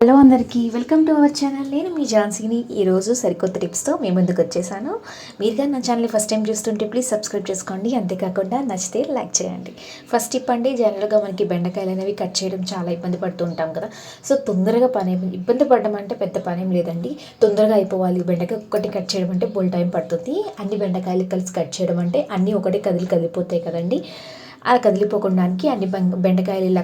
Hello అందరికీ welcome to our channel. నేను మీ ఝాన్సీని. ఈరోజు సరికొత్త టిప్స్తో మీ ముందుకు వచ్చేసాను. మీరు కానీ నా ఛానల్ ఫస్ట్ టైం చూస్తుంటే ప్లీజ్ సబ్స్క్రైబ్ చేసుకోండి. అంతేకాకుండా నచ్చితే లైక్ చేయండి. ఫస్ట్ టిప్ అండి జనరల్గా మనకి బెండకాయలు అనేవి కట్ చేయడం చాలా ఇబ్బంది పడుతూ ఉంటాం కదా. సో తొందరగా పని ఇబ్బంది పడడం అంటే పెద్ద పనేం లేదండి. తొందరగా అయిపోవాలి. బెండకాయ ఒక్కటి కట్ చేయడం అంటే బుల్ టైం పడుతుంది. అన్ని బెండకాయలు కలిసి కట్ చేయడం అంటే అన్నీ ఒకటే కదిలి కదిలిపోతాయి కదండి. అలా కదిలిపోకుండానికి అన్ని బెండకాయలు ఇలా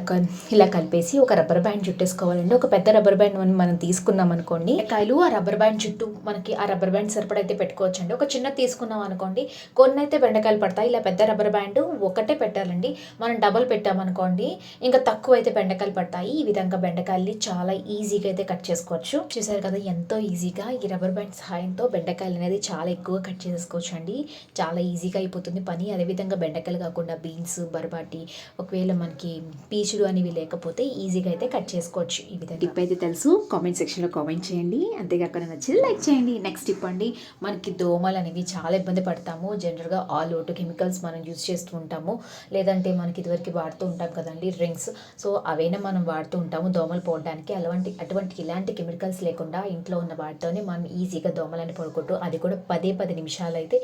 ఇలా కలిపేసి ఒక రబ్బర్ బ్యాండ్ చుట్టేసుకోవాలండి. ఒక పెద్ద రబ్బర్ బ్యాండ్ మనం మనం తీసుకున్నాం అనుకోండి కాయలు ఆ రబ్బర్ బ్యాండ్ చుట్టూ మనకి ఆ రబ్బర్ బ్యాండ్ సరిపడైతే పెట్టుకోవచ్చండి. ఒక చిన్న తీసుకున్నాం అనుకోండి కొన్ని అయితే బెండకాయలు పడతాయి ఇలా పెద్ద రబ్బర్ బ్యాండ్ ఒకటే పెట్టాలండి. మనం డబల్ పెట్టామనుకోండి ఇంకా తక్కువ అయితే బెండకాయలు పడతాయి. ఈ విధంగా బెండకాయల్ని చాలా ఈజీగా అయితే కట్ చేసుకోవచ్చు. చూసారు కదా ఎంతో ఈజీగా ఈ రబ్బర్ బ్యాండ్ సహాయంతో బెండకాయలు అనేది చాలా ఎక్కువ కట్ చేసుకోవచ్చు అండి చాలా ఈజీగా అయిపోతుంది పని. అదేవిధంగా బెండకాయలు కాకుండా బీన్స్ బర్బాటి ఒకవేళ మనకి పీచులు అనేవి లేకపోతే ఈజీగా అయితే కట్ చేసుకోవచ్చు ఈ విధంగా. టిప్ అయితే తెలుసు. కామెంట్ సెక్షన్లో కామెంట్ చేయండి. అంతేకాకుండా నచ్చింది లైక్ చేయండి. నెక్స్ట్ టిప్ అండి మనకి దోమలు అనేవి చాలా ఇబ్బంది పడతాము. జనరల్గా ఆల్ అవుట్ కెమికల్స్ మనం యూజ్ చేస్తూ ఉంటాము. లేదంటే మనకి ఇదివరకు వాడుతూ ఉంటాం కదండి రింగ్స్. సో అవైనా మనం వాడుతూ ఉంటాము దోమలు పోవడానికి అలాంటి అటువంటి ఇలాంటి కెమికల్స్ లేకుండా ఇంట్లో ఉన్న వాటితోనే మనం ఈజీగా దోమలని పడుకుంటూ అది కూడా పదే పది నిమిషాలు అయితే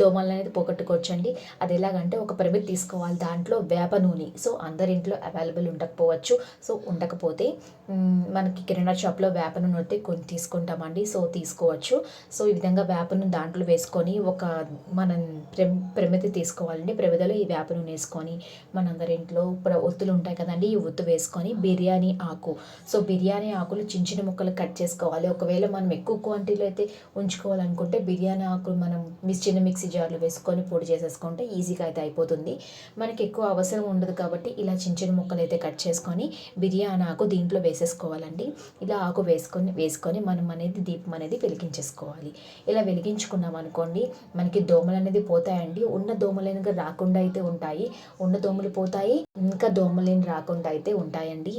దోమలు అనేది పోగొట్టుకోవచ్చండి. అది ఎలాగంటే ఒక పరిమితి తీసుకోవాలి. దాంట్లో వేప నూనె. సో అందరి ఇంట్లో అవైలబుల్ ఉండకపోవచ్చు. సో ఉండకపోతే మనకి కిరాణా షాప్లో వేప నూనె అయితే కొన్ని తీసుకుంటామండి. సో తీసుకోవచ్చు. సో ఈ విధంగా వేప నూనె దాంట్లో వేసుకొని ఒక మనం ప్రెమ్ ప్రమితి తీసుకోవాలండి. ప్రమిదలో ఈ వేప నూనె వేసుకొని మనందరి ఇంట్లో ప్ర ఒత్తులు ఉంటాయి కదండి. ఈ ఒత్తు వేసుకొని బిర్యానీ ఆకు. సో బిర్యానీ ఆకులు చిన్న చిన్న ముక్కలు కట్ చేసుకోవాలి. ఒకవేళ మనం ఎక్కువ క్వాంటిటీలో అయితే ఉంచుకోవాలనుకుంటే బిర్యానీ ఆకులు మనం మిస్ చిన్న మిక్సీ జార్లో వేసుకొని పొడి చేసేసుకుంటే ఈజీగా అయితే అయిపోతుంది. మనకి ఎక్కువ అవసరం ఉండదు కాబట్టి ఇలా చిన్న చిన్న ముక్కలు అయితే కట్ చేసుకొని బిర్యానీ ఆకు దీంట్లో వేసేసుకోవాలండి. ఇలా ఆకు వేసుకొని వేసుకొని మనం అనేది దీపం అనేది వెలిగించేసుకోవాలి. ఇలా వెలిగించుకున్నాం అనుకోండి మనకి దోమలు అనేది పోతాయండి. ఉన్న దోమలు రాకుండా అయితే ఉంటాయి. ఉన్న దోమలు పోతాయి. ఇంకా దోమలేని రాకుండా అయితే ఉంటాయండి.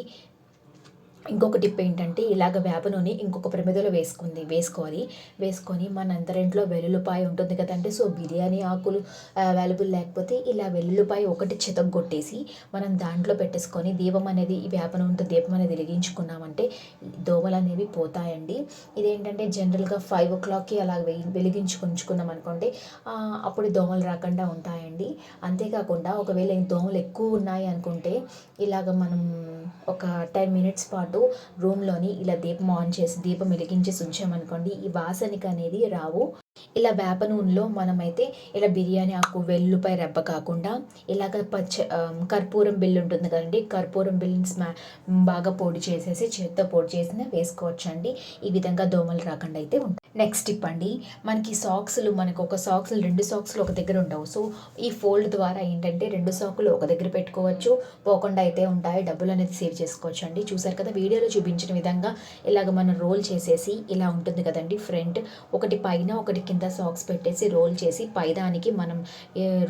ఇంకొక టిప్ ఏంటంటే ఇలాగ వేప నూనె ఇంకొక ప్రమిదలో వేసుకుంది వేసుకోవాలి. వేసుకొని మన అందరింట్లో వెల్లుల్లిపాయ ఉంటుంది కదంటే సో బిర్యానీ ఆకులు అవైలబుల్ లేకపోతే ఇలా వెల్లుల్లిపాయ ఒకటి చితగొట్టేసి మనం దాంట్లో పెట్టేసుకొని దీపం అనేది ఈ వేప నూనెతో దీపం అనేది వెలిగించుకున్నామంటే దోమలు అనేవి పోతాయండి. ఇదేంటంటే జనరల్గా ఫైవ్ ఓ క్లాక్కి అలా వెలిగించుకుంచుకున్నాం అనుకోండి అప్పుడు దోమలు రాకుండా ఉంటాయండి. అంతేకాకుండా ఒకవేళ దోమలు ఎక్కువ ఉన్నాయి అనుకుంటే ఇలాగ మనం ఒక టెన్ మినిట్స్ పాటు రూమ్లోని ఇలా దీపం ఆన్ చేసి దీపం వెలిగించేసి ఉంచామనుకోండి ఈ వాసనకి అనేది రావు. ఇలా వేప నూనెలో మనమైతే ఇలా బిర్యానీ ఆకు వెల్లుపై రెబ్బ కాకుండా ఇలాగ పచ్చ కర్పూరం బిల్లు ఉంటుంది కదండి కర్పూరం బిల్లుని స్మా బాగా పొడి చేసేసి చేత్తో పొడి చేసిన వేసుకోవచ్చు అండి ఈ విధంగా దోమలు రాకుండా అయితే ఉంటాయి నెక్స్ట్ టిప్ అండి మనకి సాక్స్లు మనకు ఒక సాక్స్లు రెండు సాక్స్లు ఒక దగ్గర ఉండవు. సో ఈ ఫోల్డ్ ద్వారా ఏంటంటే రెండు సాకులు ఒక దగ్గర పెట్టుకోవచ్చు. పోకుండా అయితే ఉంటాయి. డబ్బులు అనేది సేవ్ చేసుకోవచ్చు అండి చూసారు కదా వీడియోలో చూపించిన విధంగా ఇలాగ మనం రోల్ చేసేసి ఇలా ఉంటుంది కదండి ఫ్రంట్. ఒకటి పైన ఒకటి కింద సాక్స్ పెట్టేసి రోల్ చేసి పైదానికి మనం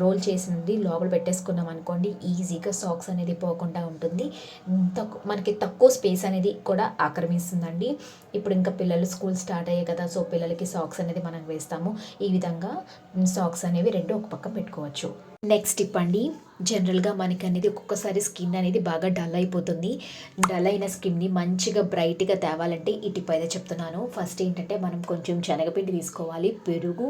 రోల్ చేసింది లోపల పెట్టేసుకున్నాం అనుకోండి ఈజీగా సాక్స్ అనేది పోకుండా ఉంటుంది. తక్కువ తక్కు మనకి తక్కువ స్పేస్ అనేది కూడా ఆక్రమిస్తుందండి. ఇప్పుడు ఇంకా పిల్లలు స్కూల్ స్టార్ట్ అయ్యాయి కదా సో పిల్లలకి సాక్స్ అనేది మనం వేస్తాము. ఈ విధంగా సాక్స్ అనేవి రెండు ఒక పక్క పెట్టుకోవచ్చు. నెక్స్ట్ టిప్ అండి జనరల్గా మనకి అనేది ఒక్కొక్కసారి స్కిన్ అనేది బాగా డల్ అయిపోతుంది. డల్ అయిన స్కిన్ని మంచిగా బ్రైట్గా తేవాలంటే ఈ టిప్ అయితే చెప్తున్నాను. ఫస్ట్ ఏంటంటే మనం కొంచెం శనగపిండి తీసుకోవాలి. పెరుగు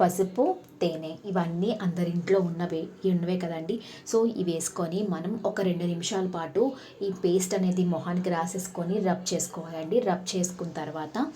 పసుపు తేనె ఇవన్నీ అందరింట్లో ఉన్నవే ఉన్నవే కదండి. సో ఇవి వేసుకొని మనం ఒక రెండు నిమిషాల పాటు ఈ పేస్ట్ అనేది మొహానికి రాసేసుకొని రబ్ చేసుకోవాలండి. రబ్ చేసుకున్న తర్వాత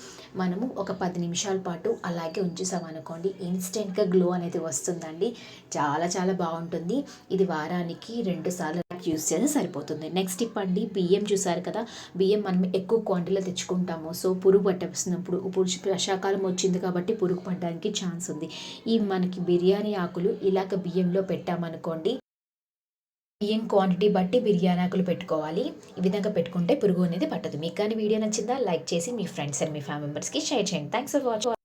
మనము ఒక పది నిమిషాల పాటు అలాగే ఉంచేసామనుకోండి ఇన్స్టెంట్గా గ్లో అనేది వస్తుందండి. చాలా చాలా బాగుంటుంది. ఇది వారానికి రెండు సార్లు యూస్ చేస్తే సరిపోతుంది. నెక్స్ట్ టిప్ అండి బియ్యం చూసారు కదా బియ్యం మనం ఎక్కువ క్వాంటిటీలో తెచ్చుకుంటాము. సో పురుగు పట్టేస్తున్నప్పుడు ఇప్పుడు వర్షాకాలం వచ్చింది కాబట్టి పురుగు పడడానికి ఛాన్స్ ఉంది. ఈ మనకి బిర్యానీ ఆకులు ఇలాగ బియ్యంలో పెట్టామనుకోండి బియ్యం క్వాంటిటీ బట్టి బిర్యానీ ఆకులు పెట్టుకోవాలి. ఈ విధంగా పెట్టుకుంటే పురుగు అనేది పట్టదు. మీకు కానీ వీడియో నచ్చిందా లైక్ చేసి మీ ఫ్రెండ్స్ అండ్ మీ ఫ్యామిలీ మెంబర్స్కి షేర్ చేయండి. Thanks for watching